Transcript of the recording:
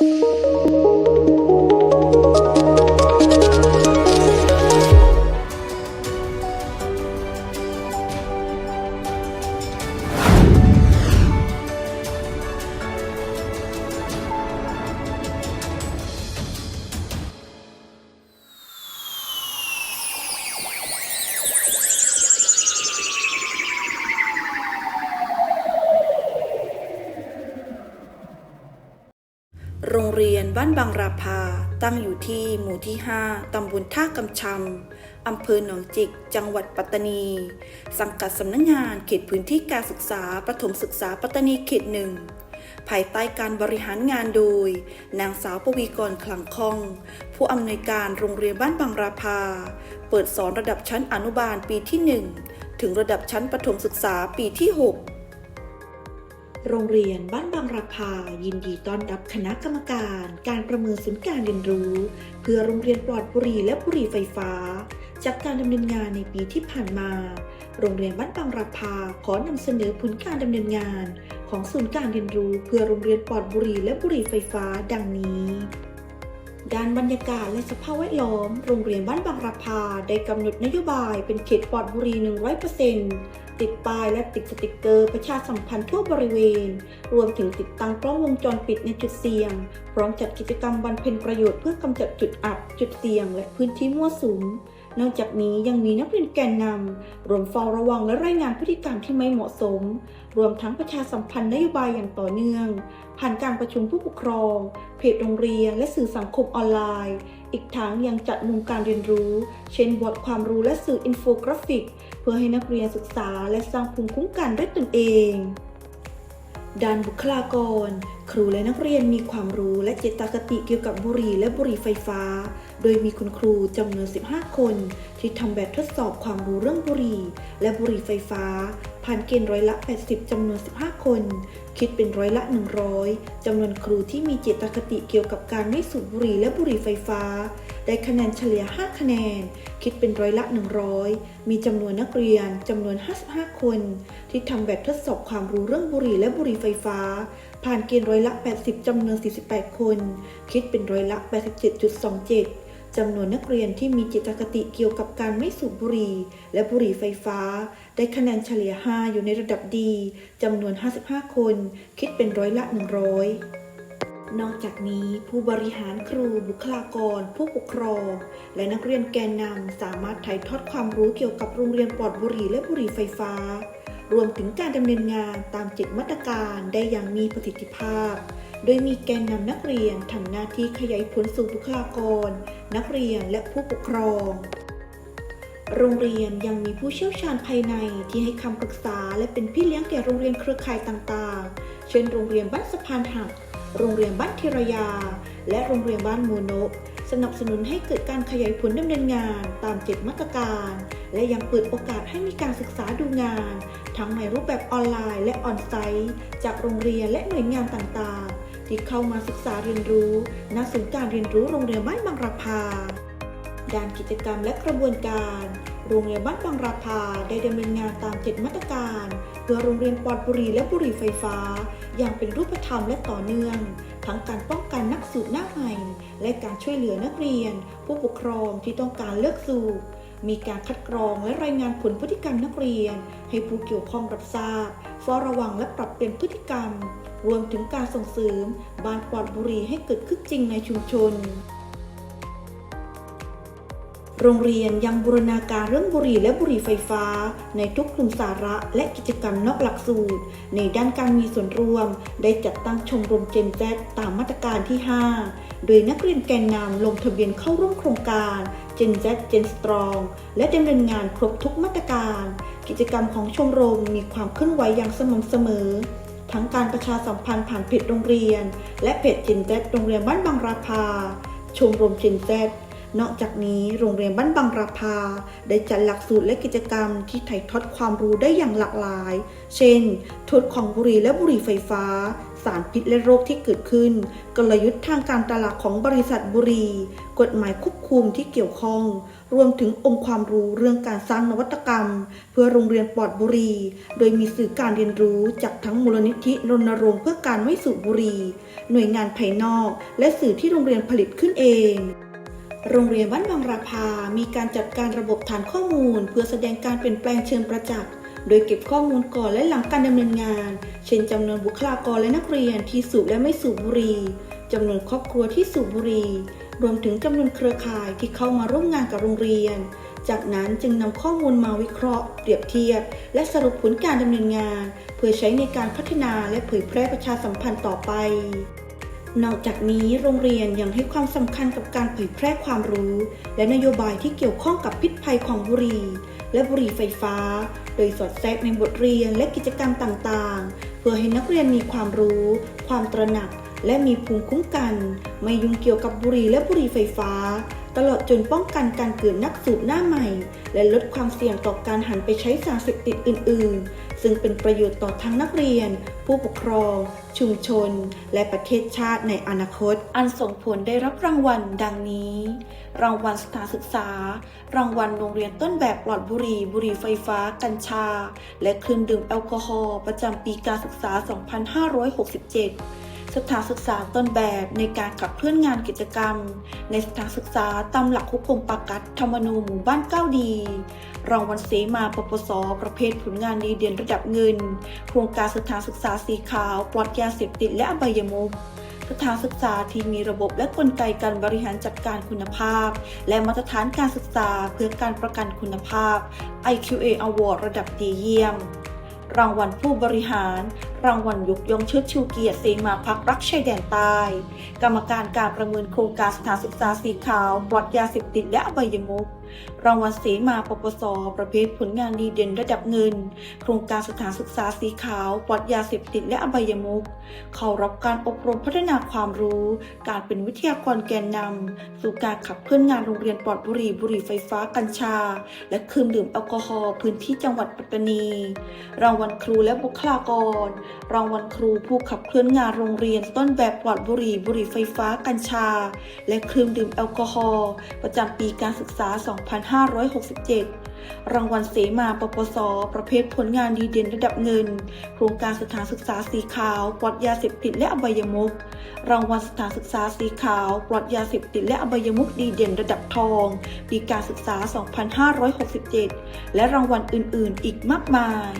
Música โรงเรียนบ้านบางราภาตั้งอยู่ที่หมู่ที่ 5 ตำบลท่ากำชำอำเภอหนองจิก จังหวัดปัตตานี สังกัดสำนักงงานเขตพื้นที่การศึกษาประถมศึกษาปัตตานีเขตหนึ่งภายใต้การบริหารงานโดย นางสาวปวีกรคลังคลอง ผู้อำนวยการโรงเรียนบ้านบางราภาเปิดสอนระดับชั้นอนุบาลปีที่ 1 ถึงระดับชั้นประถมศึกษาปีที่ 6 โรงเรียนบ้านบางราคา ยินดีต้อนรับคณะกรรมการ การประเมินศูนย์การเรียนรู้ เพื่อโรงเรียนปลอดบุหรี่และบุหรี่ไฟฟ้า จากการดำเนินงานในปีที่ผ่านมา โรงเรียนบ้านบางราคาขอนำเสนอผลการดำเนินงาน ของศูนย์การเรียนรู้ เพื่อโรงเรียนปลอดบุหรี่และบุหรี่ไฟฟ้า ดังนี้ ด้านบรรยากาศและสภาพแวดล้อม โรงเรียนบ้านบางราพาได้กำหนดนโยบายเป็นเขตปลอดบุหรี่ 100%ติดป้ายและติดสติกเกอร์ประชาสัมพันธ์ทั่วบริเวณ รวมถึงติดตั้งกล้องวงจรปิดในจุดเสี่ยง พร้อมจัดกิจกรรมบรรเพ็ญประโยชน์เพื่อกำจัดจุดอับ จุดเสี่ยง และพื้นที่มั่วสุม นอกจากนี้ยังมีนักเรียนแกนนำรวมเฝ้าระวังและรายงานพฤติกรรมที่ไม่เหมาะสม รวมทั้งประชาสัมพันธ์นโยบายอย่างต่อเนื่อง ผ่านการประชุมผู้ปกครอง เพจโรงเรียน และสื่อสังคมออนไลน์ อีกทั้งยังจัดมุมการเรียนรู้ เช่นบอร์ดความรู้และสื่ออินโฟกราฟิก เพื่อให้นักเรียนศึกษาและสร้างภูมิคุ้มกันด้วยตนเอง ด้านบุคลากร ครูและนักเรียนมีความรู้และเจตคติเกี่ยวกับบุหรี่และบุหรี่ไฟฟ้า โดยมีคุณครูจำนวน 15 คน ที่ทำแบบทดสอบความรู้เรื่องบุหรี่ และบุหรี่ไฟฟ้า ผ่านเกณฑ์ร้อยละ 80จำนวน 15 คน คิดเป็นร้อยละ 100จำนวนครูที่มีเจตคติเกี่ยวกับการไม่สูบบุหรี่และบุหรี่ไฟฟ้า ได้คะแนนเฉลี่ย 5 คะแนน คิดเป็นร้อยละ 100 มีจำนวนนักเรียนจำนวน 55 คน ที่ทำแบบทดสอบความรู้เรื่องบุหรี่และบุหรี่ไฟฟ้า ผ่านเกณฑ์ร้อยละ 80 จำนวน 48 คน คิดเป็นร้อยละ 87.27จำนวนนักเรียนที่มีเจตคติเกี่ยวกับการไม่สูบบุหรี่และบุหรี่ไฟฟ้า ได้คะแนนเฉลี่ย 5 อยู่ในระดับดี จำนวน 55 คน คิดเป็นร้อยละ 100 นอกจากนี้ผู้บริหารครูบุคลากร ผู้ปกครอง และนักเรียนแกนนำสามารถถ่ายทอดความรู้เกี่ยวกับโรงเรียนปลอดบุหรี่และบุหรี่ไฟฟ้า รวมถึงการดำเนินงานตามเจ็ดมาตรการได้อย่างมีประสิทธิภาพ โดยมีแกนนำนักเรียนทำหน้าที่ขยายผลสู่บุคลากร นักเรียนและผู้ปกครอง โรงเรียนยังมีผู้เชี่ยวชาญภายในที่ให้คำปรึกษาและเป็นพี่เลี้ยงแก่โรงเรียนเครือข่ายต่างๆ เช่น โรงเรียนบ้านสะพานหัก โรงเรียนบ้านเทรยา และโรงเรียนบ้านโมโนสนับสนุนให้เกิดการขยายผลดำเนินงานตามเจ็ดมาตรการ และยังเปิดโอกาสให้มีการศึกษาดูงาน ทั้งในรูปแบบออนไลน์และออนไซต์ จากโรงเรียนและหน่วยงานต่างๆ ที่เข้ามาศึกษาเรียนรู้ณศูนย์การเรียนรู้โรงเรียนบ้านบางราภาด้านกิจกรรมและกระบวนการ โรงเรียนบ้านบางราภาได้ดำเนินงานตามเจ็ดมาตรการ เพื่อโรงเรียนปลอดบุหรี่และบุหรี่ไฟฟ้า อย่างเป็นรูปธรรมและต่อเนื่อง ทั้งการป้องกันนักสูบหน้าใหม่ และการช่วยเหลือนักเรียน ผู้ปกครองที่ต้องการเลิกสูบมีการคัดกรองและรายงานผลพฤติกรรมนักเรียน ให้ผู้เกี่ยวข้องรับทราบเฝ้าระวังและปรับเปลี่ยนพฤติกรรม รวมถึงการส่งเสริมบ้านปลอดบุหรี่ให้เกิดขึ้นจริงในชุมชน โรงเรียนยังบูรณาการเรื่องบุหรี่และบุหรี่ไฟฟ้า ในทุกกลุ่มสาระและกิจกรรมนอกหลักสูตร ในด้านการมีส่วนร่วม ได้จัดตั้งชมรมเจนแซตามมาตรการที่ 5 โดยนักเรียนแกนนำลงทะเบียนเข้าร่วมโครงการ Gen Z Gen Strong และดำเนินงานครบทุกมาตรการ กิจกรรมของชมรมมีความเคลื่อนไหวอย่างสม่ำเสมอทั้งการประชาสัมพันธ์ผ่านเพจโรงเรียน และเพจ Gen Z โรงเรียนบ้านบางราภาชมรม Gen Z น นอกจากนี้โรงเรียนบ้านบางราภาได้จัดหลักสูตรและกิจกรรมที่ถ่ายทอดความรู้ได้อย่างหลากหลาย เช่นโทษของบุหรี่และบุหรี่ไฟฟ้า สารพิษและโรคที่เกิดขึ้น กลยุทธ์ทางการตลาดของบริษัทบุหรี่กฎหมายควบคุมที่เกี่ยวข้อง รวมถึงองค์ความรู้เรื่องการสร้างนวัตกรรม เพื่อโรงเรียนปลอดบุหรี่โดยมีสื่อการเรียนรู้จากทั้งมูลนิธิรณรงค์เพื่อการไม่สูบบุหรี่หน่วยงานภายนอก และสื่อที่โรงเรียนผลิตขึ้นเอง โรงเรียนบ้านบางราภามีการจัดการระบบฐานข้อมูล เพื่อแสดงการเปลี่ยนแปลงเชิงประจักษ์ โดยเก็บข้อมูลก่อนและหลังการดำเนินงาน เช่นจำนวนบุคลากรและนักเรียนที่สูบและไม่สูบบุหรี่จำนวนครอบครัวที่สูบบุหรี่รวมถึงจำนวนเครือข่ายที่เข้ามาร่วมงานกับโรงเรียน จากนั้นจึงนำข้อมูลมาวิเคราะห์ เปรียบเทียบ และสรุปผลการดำเนินงาน เพื่อใช้ในการพัฒนาและเผยแพร่ประชาสัมพันธ์ต่อไป นอกจากนี้โรงเรียนยังให้ความสำคัญกับการเผยแพร่ความรู้ และนโยบายที่เกี่ยวข้องกับพิษภัยของบุหรี่และบุหรี่ไฟฟ้า โดยสอดแทรกในบทเรียนและกิจกรรมต่างๆ เพื่อให้นักเรียนมีความรู้ ความตระหนัก และมีภูมิคุ้มกัน ไม่ยุ่งเกี่ยวกับบุหรี่และบุหรี่ไฟฟ้า ตลอดจนป้องกันการเกิดนักสูบหน้าใหม่ และลดความเสี่ยงต่อการหันไปใช้สารเสพติดอื่น ๆ ซึ่งเป็นประโยชน์ต่อทั้งนักเรียน ผู้ปกครอง ชุมชน และประเทศชาติในอนาคต อันส่งผลได้รับรางวัลดังนี้ รางวัลสถานศึกษา รางวัลโรงเรียนต้นแบบปลอดบุหรี่ บุหรี่ไฟฟ้า กัญชา และเครื่องดื่มแอลกอฮอล์ประจำปีการศึกษา 2567 สถานศึกษาต้นแบบในการขับเคลื่อนงานกิจกรรม ในสถานศึกษาตามหลักคุกกลมปากัดธรรมนูหมู่บ้านเก้าดี รางวัลเสมาปปส ประเภทผลงานดีเด่นระดับเงิน โครงการสถานศึกษาสีขาว ปลอดยาเสพติดและอบายมุขสถานศึกษาที่มีระบบและกลไกการบริหารจัดการคุณภาพ และมาตรฐานการศึกษาเพื่อการประกันคุณภาพ IQA Award ระดับดีเยี่ยม รางวัลผู้บริหาร รางวัลยกย่องเชิดชูเกียรติเสมาพักรักชายแดนใต้ กรรมการการประเมินโครงการสถานศึกษาสีขาวปลอดยาเสพติดและอบายมุก รางวัลเสมาปปส ประเภทผลงานดีเด่นระดับเงิน โครงการสถานศึกษาสีขาว ปลอดยาเสพติดและอบายมุขเข้ารับการอบรมพัฒนาความรู้ การเป็นวิทยากรแกนนำสู่การขับเคลื่อนงานโรงเรียนปลอดบุหรี่บุหรี่ไฟฟ้ากัญชา และเครื่องดื่มแอลกอฮอล์พื้นที่จังหวัดปัตตานี รางวัลครูและบุคลากร รางวัลครูผู้ขับเคลื่อนงานโรงเรียนต้นแบบปลอดบุหรี่บุหรี่ไฟฟ้ากัญชา และเครื่องดื่มแอลกอฮอล์ประจำปีการศึกษา2567 รางวัลเสมาปปส ประเภทผลงานดีเด่นระดับเงิน โครงการสถานศึกษาสีขาว ปลอดยาเสพติดและอบายมุก รางวัลสถานศึกษาสีขาว ปลอดยาเสพติดและอบายมุกดีเด่นระดับทอง ปีการศึกษา 2567 และรางวัลอื่น ๆ อีกมากมาย